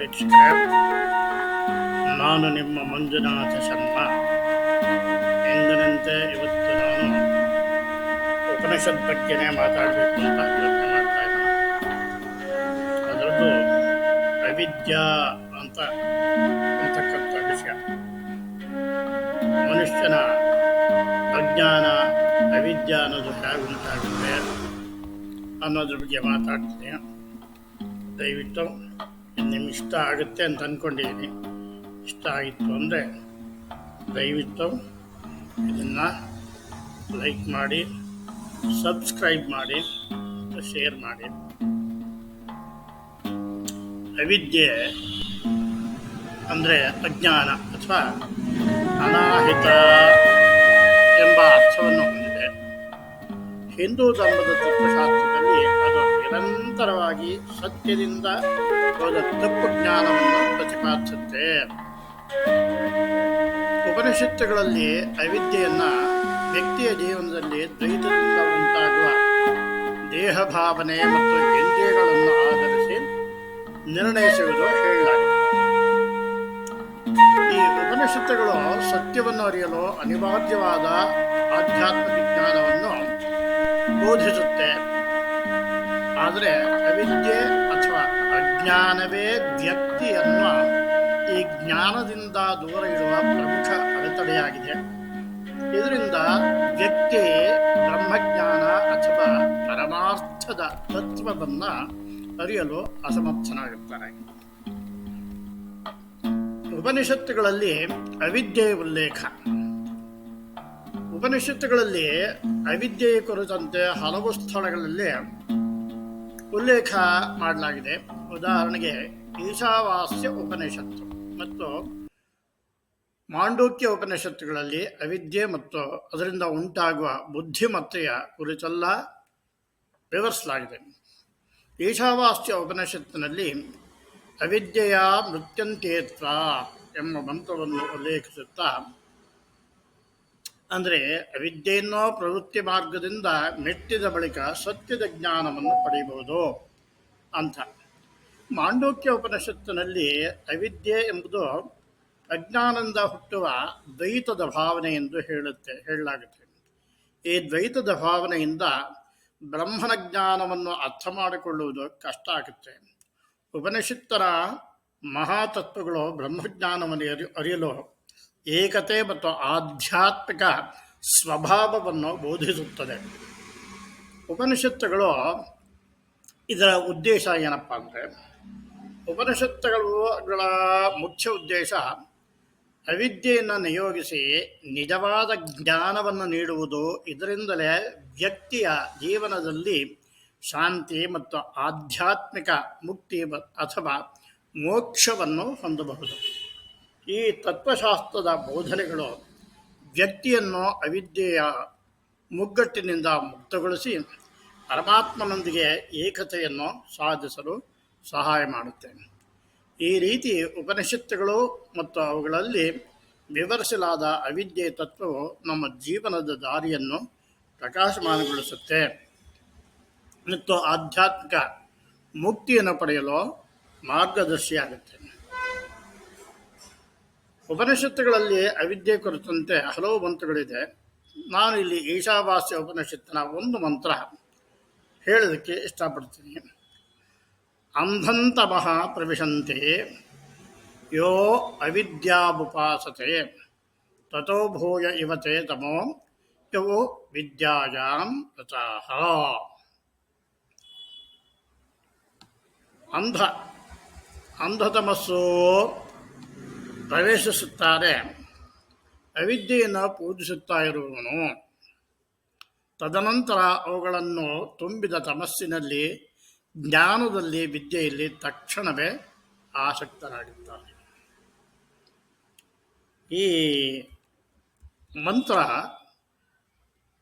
ವೀಕ್ಷಕರೇ ನಾನು ನಿಮ್ಮ ಮಂಜುನಾಥ ಶರ್ಮ. ಎಂದಿನಂತೆ ಇವತ್ತು ನಾನು ಉಪನಿಷತ್ ಬಗ್ಗೆನೇ ಮಾತಾಡಬೇಕು ಅಂತ ಯೋಚನೆ ಮಾಡ್ತಾ ಇದ್ದೀನಿ. ಅದರದ್ದು ಅವಿದ್ಯ ಅಂತ ಅಂತಕ್ಕಂಥ ವಿಷಯ. ಮನುಷ್ಯನ ಅಜ್ಞಾನ, ಅವಿದ್ಯ ಅನ್ನೋದು ಹೇಗೆ ಉಂಟಾಗುತ್ತೆ ಅನ್ನೋದ್ರ ಬಗ್ಗೆ ಮಾತಾಡ್ತೀನಿ. ದಯವಿಟ್ಟು ನಿಮ್ಗೆ ಇಷ್ಟ ಆಗುತ್ತೆ ಅಂತ ಅಂದ್ಕೊಂಡಿದ್ದೀನಿ ಇಷ್ಟ ಆಗಿತ್ತು ಅಂದರೆ ದಯವಿಟ್ಟು ಇದನ್ನು ಲೈಕ್ ಮಾಡಿ ಸಬ್ಸ್ಕ್ರೈಬ್ ಮಾಡಿ ಶೇರ್ ಮಾಡಿ. ಅವಿದ್ಯೆ ಅಂದರೆ ಅಜ್ಞಾನ ಅಥವಾ ಅನಾಹಿತ ಎಂಬ ಅರ್ಥವನ್ನು ಹೊಂದಿದೆ. ಹಿಂದೂ ಧರ್ಮದ ತತ್ವಶಾಸ್ತ್ರದಲ್ಲಿ ಅದು ನಿರಂತರವಾಗಿ ಸತ್ಯದಿಂದ ಹೋದ ತಪ್ಪು ಜ್ಞಾನವನ್ನು ಪ್ರತಿಪಾದಿಸುತ್ತೆ. ಉಪನಿಷತ್ತುಗಳಲ್ಲಿ ಅವಿದ್ಯೆಯನ್ನ ವ್ಯಕ್ತಿಯ ಜೀವನದಲ್ಲಿ ದ್ವೈತದಿಂದ ಉಂಟಾಗುವ ದೇಹ ಭಾವನೆ ಮತ್ತು ಇಂದ್ರಿಯಗಳನ್ನು ಆಧರಿಸಿ ನಿರ್ಣಯಿಸುವುದು ಹೇಳಲಾಗಿದೆ. ಈ ಉಪನಿಷತ್ತುಗಳು ಸತ್ಯವನ್ನು ಅರಿಯಲು ಅನಿವಾರ್ಯವಾದ ಆಧ್ಯಾತ್ಮಿಕ ಜ್ಞಾನವನ್ನು ಬೋಧಿಸುತ್ತೆ. ಆದರೆ ಅವಿದ್ಯೆ ಅಥವಾ ಅಜ್ಞಾನವೇ ವ್ಯಕ್ತಿಯನ್ನು ಈ ಜ್ಞಾನದಿಂದ ದೂರ ಇಡುವ ಪ್ರಮುಖ ಅಡೆತಡೆಯಾಗಿದೆ. ಇದರಿಂದ ವ್ಯಕ್ತಿ ಬ್ರಹ್ಮಜ್ಞಾನ ಅಥವಾ ಪರಮಾರ್ಥದ ತತ್ವವನ್ನು ಅರಿಯಲು ಅಸಮರ್ಥನಾಗಿರ್ತಾರೆ. ಉಪನಿಷತ್ತುಗಳಲ್ಲಿ ಅವಿದ್ಯೆಯ ಉಲ್ಲೇಖ. ಉಪನಿಷತ್ತುಗಳಲ್ಲಿ ಅವಿದ್ಯೆಯ ಕುರಿತಂತೆ ಹಲವು ಸ್ಥಳಗಳಲ್ಲಿ ಉಲ್ಲೇಖ ಮಾಡಲಾಗಿದೆ. ಉದಾಹರಣೆಗೆ, ಈಶಾವಾಸ್ಯ ಉಪನಿಷತ್ತು ಮತ್ತು ಮಾಂಡೂಕ್ಯ ಉಪನಿಷತ್ತುಗಳಲ್ಲಿ ಅವಿದ್ಯೆ ಮತ್ತು ಅದರಿಂದ ಉಂಟಾಗುವ ಬುದ್ಧಿಮತ್ತೆಯ ಕುರಿತೆಲ್ಲ ವಿವರಿಸಲಾಗಿದೆ. ಈಶಾವಾಸ್ಯ ಉಪನಿಷತ್ತಿನಲ್ಲಿ ಅವಿದ್ಯೆಯ ಮೃತ್ಯಂತೇತ್ವ ಎಂಬ ಮಂತ್ರವನ್ನು ಉಲ್ಲೇಖಿಸುತ್ತಾ ಅಂದರೆ ಅವಿದ್ಯೆಯನ್ನೋ ಪ್ರವೃತ್ತಿ ಮಾರ್ಗದಿಂದ ಮೆಟ್ಟಿದ ಬಳಿಕ ಸತ್ಯದ ಜ್ಞಾನವನ್ನು ಪಡೆಯಬಹುದು ಅಂತ. ಮಾಂಡೂಕ್ಯ ಉಪನಿಷತ್ತಿನಲ್ಲಿ ಅವಿದ್ಯೆ ಎಂಬುದು ಅಜ್ಞಾನದಿಂದ ಹುಟ್ಟುವ ದ್ವೈತದ ಭಾವನೆ ಎಂದು ಹೇಳುತ್ತೆ, ಹೇಳಲಾಗುತ್ತೆ. ಈ ದ್ವೈತದ ಭಾವನೆಯಿಂದ ಬ್ರಹ್ಮನ ಜ್ಞಾನವನ್ನು ಅರ್ಥ ಮಾಡಿಕೊಳ್ಳುವುದು ಕಷ್ಟ ಆಗುತ್ತೆ. ಉಪನಿಷತ್ತರ ಮಹಾತತ್ವಗಳು ಬ್ರಹ್ಮಜ್ಞಾನವನ್ನು ಅರಿ ಅರಿಯಲು ಏಕತೆ ಮತ್ತು ಆಧ್ಯಾತ್ಮಿಕ ಸ್ವಭಾವವನ್ನು ಬೋಧಿಸುತ್ತದೆ. ಉಪನಿಷತ್ತುಗಳು ಇದರ ಉದ್ದೇಶ ಏನಪ್ಪ ಅಂದರೆ, ಉಪನಿಷತ್ತುಗಳ ಮುಖ್ಯ ಉದ್ದೇಶ ಅವಿದ್ಯೆಯನ್ನು ನಿಯೋಗಿಸಿ ನಿಜವಾದ ಜ್ಞಾನವನ್ನು ನೀಡುವುದು. ಇದರಿಂದಲೇ ವ್ಯಕ್ತಿಯ ಜೀವನದಲ್ಲಿ ಶಾಂತಿ ಮತ್ತು ಆಧ್ಯಾತ್ಮಿಕ ಮುಕ್ತಿ ಅಥವಾ ಮೋಕ್ಷವನ್ನು ಹೊಂದಬಹುದು. ಈ ತತ್ವಶಾಸ್ತ್ರದ ಬೋಧನೆಗಳು ವ್ಯಕ್ತಿಯನ್ನು ಅವಿದ್ಯೆಯ ಮುಗ್ಗಟ್ಟಿನಿಂದ ಮುಕ್ತಗೊಳಿಸಿ ಪರಮಾತ್ಮನೊಂದಿಗೆ ಏಕತೆಯನ್ನು ಸಾಧಿಸಲು ಸಹಾಯ ಮಾಡುತ್ತೆ. ಈ ರೀತಿ ಉಪನಿಷತ್ತುಗಳು ಮತ್ತು ಅವುಗಳಲ್ಲಿ ವಿವರಿಸಲಾದ ಅವಿದ್ಯೆ ತತ್ವವು ನಮ್ಮ ಜೀವನದ ದಾರಿಯನ್ನು ಪ್ರಕಾಶಮಾನಗೊಳಿಸುತ್ತೆ. ಮತ್ತು ಆಧ್ಯಾತ್ಮಿಕ ಮುಕ್ತಿಯನ್ನು ಪಡೆಯಲು ಮಾರ್ಗದರ್ಶಿಯಾಗುತ್ತೆ. ಉಪನಿಷತ್ತುಗಳಲ್ಲಿ ಅವಿದ್ಯೆ ಕುರಿತಂತೆ ಹಲವು ಮಂತ್ರಗಳಿದೆ. ನಾನು ಇಲ್ಲಿ ಈಶಾವಾಸ್ಯ ಉಪನಿಷತ್ತಿನ ಒಂದು ಮಂತ್ರ ಹೇಳೋದಕ್ಕೆ ಇಷ್ಟಪಡ್ತೀನಿ. ಅಂಧಂತಮಃ ಪ್ರವಿಶಂತೆ, ಯೋ ಅವಿದ್ಯಾಬುಪಾಸತೆ ತಥೋ ಭೂಯ ಇವತೆ ತಮೋ ಯೋ ವಿದ್ಯಾಯಾಂ ರಚಾಹ ಅಂಧ, ಅಂಧತಮಸ್ಸು ಪ್ರವೇಶಿಸುತ್ತಾರೆ. ಅವಿದ್ಯೆಯನ್ನು ಪೂಜಿಸುತ್ತಾ ಇರುವವನು ತದನಂತರ ಅವುಗಳನ್ನು ತುಂಬಿದ ತಮಸ್ಸಿನಲ್ಲಿ, ಜ್ಞಾನದಲ್ಲಿ, ವಿದ್ಯೆಯಲ್ಲಿ ತಕ್ಷಣವೇ ಆಸಕ್ತರಾಗಿರ್ತಾರೆ ಈ ಮಂತ್ರ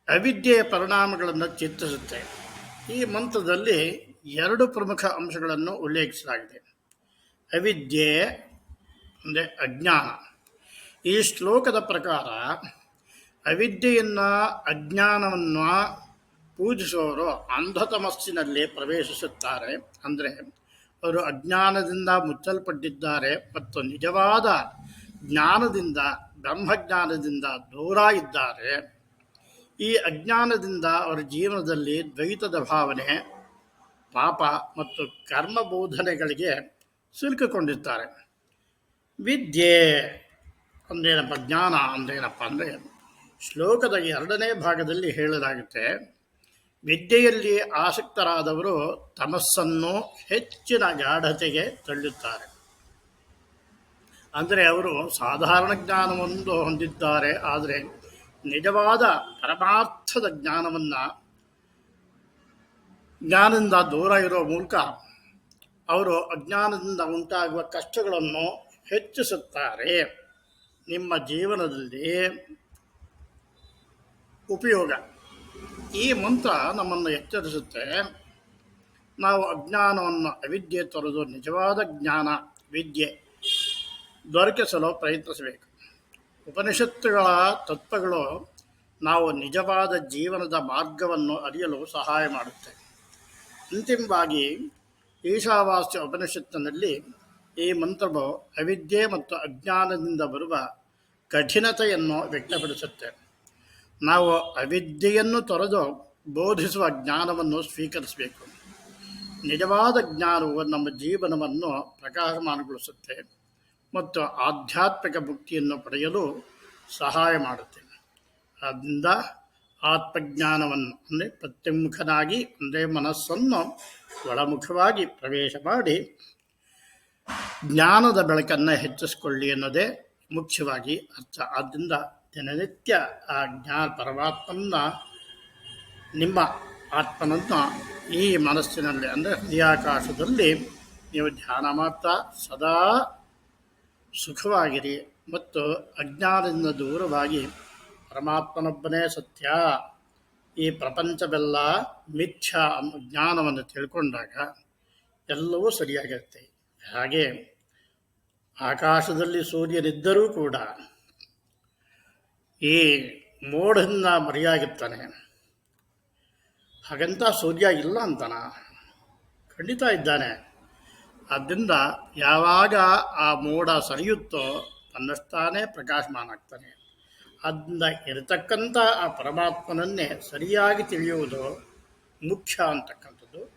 ಅವಿದ್ಯೆಯ ಪರಿಣಾಮಗಳನ್ನು ಚಿತ್ರಿಸುತ್ತೆ. ಈ ಮಂತ್ರದಲ್ಲಿ ಎರಡು ಪ್ರಮುಖ ಅಂಶಗಳನ್ನು ಉಲ್ಲೇಖಿಸಲಾಗಿದೆ. ಅವಿದ್ಯೆ ಅಂದರೆ ಅಜ್ಞಾನ. ಈ ಶ್ಲೋಕದ ಪ್ರಕಾರ ಅವಿದ್ಯೆಯನ್ನು ಅಜ್ಞಾನವನ್ನು ಪೂಜಿಸುವವರು ಅಂಧತಮಸ್ಸಿನಲ್ಲಿ ಪ್ರವೇಶಿಸುತ್ತಾರೆ. ಅಂದರೆ ಅವರು ಅಜ್ಞಾನದಿಂದ ಮುಚ್ಚಲ್ಪಟ್ಟಿದ್ದಾರೆ ಮತ್ತು ನಿಜವಾದ ಜ್ಞಾನದಿಂದ, ಬ್ರಹ್ಮಜ್ಞಾನದಿಂದ ದೂರ ಇದ್ದಾರೆ ಈ ಅಜ್ಞಾನದಿಂದ ಅವರ ಜೀವನದಲ್ಲಿ ದ್ವೈತದ ಭಾವನೆ, ಪಾಪ ಮತ್ತು ಕರ್ಮ ಬೋಧನೆಗಳಿಗೆ ಸಿಲುಕಿಕೊಂಡಿರ್ತಾರೆ ವಿದ್ಯೆ ಅಂದ್ರೇನಪ್ಪ ಜ್ಞಾನ ಅಂದ್ರೇನಪ್ಪ ಅಂದರೆ ಶ್ಲೋಕದ ಎರಡನೇ ಭಾಗದಲ್ಲಿ ಹೇಳಲಾಗುತ್ತೆ, ವಿದ್ಯೆಯಲ್ಲಿ ಆಸಕ್ತರಾದವರು ತಮಸ್ಸನ್ನು ಹೆಚ್ಚಿನ ಗಾಢತೆಗೆ ತಳ್ಳುತ್ತಾರೆ. ಅಂದರೆ ಅವರು ಸಾಧಾರಣ ಜ್ಞಾನವನ್ನು ಹೊಂದಿದ್ದಾರೆ, ಆದರೆ ನಿಜವಾದ ಪರಮಾರ್ಥದ ಜ್ಞಾನವನ್ನು, ಜ್ಞಾನದಿಂದ ದೂರ ಇರೋ ಮೂಲಕ ಅವರು ಅಜ್ಞಾನದಿಂದ ಉಂಟಾಗುವ ಕಷ್ಟಗಳನ್ನು ಹೆಚ್ಚಿಸುತ್ತಾರೆ. ನಿಮ್ಮ ಜೀವನದಲ್ಲಿ ಉಪಯೋಗ. ಈ ಮಂತ್ರ ನಮ್ಮನ್ನು ಎಚ್ಚರಿಸುತ್ತೆ. ನಾವು ಅಜ್ಞಾನವನ್ನು ಅವಿದ್ಯೆ ತೊರೆದು ನಿಜವಾದ ಜ್ಞಾನ, ವಿದ್ಯೆ ದೊರಕಿಸಲು ಪ್ರಯತ್ನಿಸಬೇಕು. ಉಪನಿಷತ್ತುಗಳ ತತ್ವಗಳು ನಾವು ನಿಜವಾದ ಜೀವನದ ಮಾರ್ಗವನ್ನು ಅರಿಯಲು ಸಹಾಯ ಮಾಡುತ್ತೆ. ಅಂತಿಮವಾಗಿ ಈಶಾವಾಸ್ಯ ಉಪನಿಷತ್ತಿನಲ್ಲಿ ಈ ಮಂತ್ರವು ಅವಿದ್ಯೆ ಮತ್ತು ಅಜ್ಞಾನದಿಂದ ಬರುವ ಕಠಿಣತೆಯನ್ನು ವ್ಯಕ್ತಪಡಿಸುತ್ತೆ. ನಾವು ಅವಿದ್ಯೆಯನ್ನು ತೊರೆದು ಬೋಧಿಸುವ ಜ್ಞಾನವನ್ನು ಸ್ವೀಕರಿಸಬೇಕು. ನಿಜವಾದ ಜ್ಞಾನವು ನಮ್ಮ ಜೀವನವನ್ನು ಪ್ರಕಾಶಮಾನಗೊಳಿಸುತ್ತೆ ಮತ್ತು ಆಧ್ಯಾತ್ಮಿಕ ಮುಕ್ತಿಯನ್ನು ಪಡೆಯಲು ಸಹಾಯ ಮಾಡುತ್ತೆ. ಆದ್ದರಿಂದ ಆತ್ಮಜ್ಞಾನವನ್ನು ಅಂದರೆ ಪ್ರತ್ಯಮುಖನಾಗಿ ಅಂದರೆ ಮನಸ್ಸನ್ನು ಒಳಮುಖವಾಗಿ ಪ್ರವೇಶ ಮಾಡಿ ಜ್ಞಾನದ ಬೆಳಕನ್ನು ಹೆಚ್ಚಿಸಿಕೊಳ್ಳಿ ಅನ್ನೋದೇ ಮುಖ್ಯವಾಗಿ ಅರ್ಥ. ಆದ್ದರಿಂದ ದಿನನಿತ್ಯ ಆ ಜ್ಞಾನ ಪರಮಾತ್ಮನ ನಿಮ್ಮ ಆತ್ಮನನ್ನು ಈ ಮನಸ್ಸಿನಲ್ಲಿ ಅಂದರೆ ಹೃದಯಾಕಾಶದಲ್ಲಿ ನೀವು ಧ್ಯಾನ ಮಾಡ್ತಾ ಸದಾ ಸುಖವಾಗಿರಿ ಮತ್ತು ಅಜ್ಞಾನದಿಂದ ದೂರವಾಗಿ ಪರಮಾತ್ಮನೊಬ್ಬನೇ ಸತ್ಯ. ಈ ಪ್ರಪಂಚವೆಲ್ಲ ಮಿಥ್ಯ ಅನ್ನೋ ಜ್ಞಾನವನ್ನು ತಿಳ್ಕೊಂಡಾಗ ಎಲ್ಲವೂ ಸರಿಯಾಗಿರುತ್ತೆ. ಹಾಗೆ ಆಕಾಶದಲ್ಲಿ ಸೂರ್ಯನಿದ್ದರೂ ಕೂಡ ಈ ಮೋಡನ್ನ ಮರೆಯಾಗಿರ್ತಾನೆ. ಹಾಗಂತ ಸೂರ್ಯ ಇಲ್ಲ ಅಂತಾನ? ಖಂಡಿತ ಇದ್ದಾನೆ. ಆದ್ದರಿಂದ ಯಾವಾಗ ಆ ಮೋಡ ಸರಿಯುತ್ತೋ ತನ್ನಷ್ಟಾನೇ ಪ್ರಕಾಶಮಾನ ಆಗ್ತಾನೆ. ಅದರಿಂದ ಇರತಕ್ಕಂಥ ಆ ಪರಮಾತ್ಮನನ್ನೇ ಸರಿಯಾಗಿ ತಿಳಿಯುವುದು ಮುಖ್ಯ ಅಂತಕ್ಕಂಥದ್ದು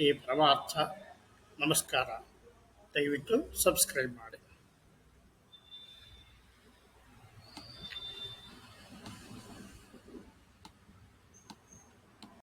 ಈ ಪರಮಾರ್ಥ ನಮಸ್ಕಾರ. ದಯವಿಟ್ಟು ಸಬ್ಸ್ಕ್ರೈಬ್ ಮಾಡಿ.